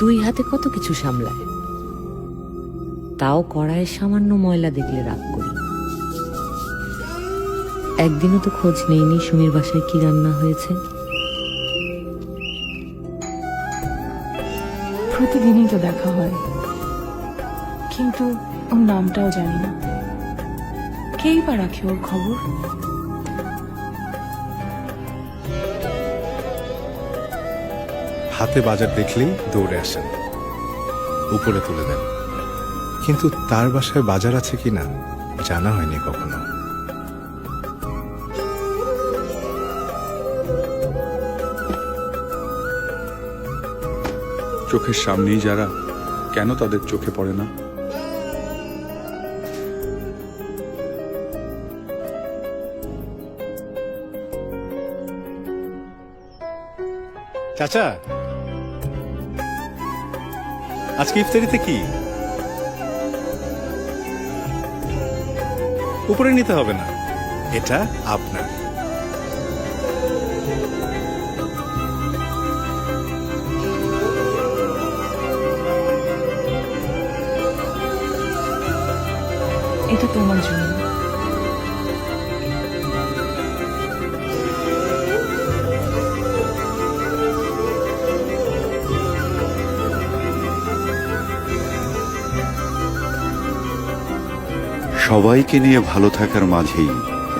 দুই হাতে কত কিছু সামলায়। তাও কড়ায় সামান্য ময়লা দেখলে রাগ করি। একদিনও তো খোঁজ নেইনি সুমির বাসায় কি রান্না হয়েছে। প্রতিদিনই তো দেখা হয়। কিন্তু ওর নামটাও জানি না। কেই বা রাখে ওর খবর? হাতে বাজার দেখলেই দৌড়ে আসেন। উপরে তুলে দেন। কিন্তু তার বাসায় বাজার আছে কিনা জানা হয়নি কখনো। চোখের সামনেই যারা কেন তাদের চোখে পড়ে না? চাচা আজকে ইফতারিতে কি? উপরে নিতে হবে না। এটা আপনার। এটা তোমার জন্য। সবাইকে নিয়ে ভালো থাকার মাঝেই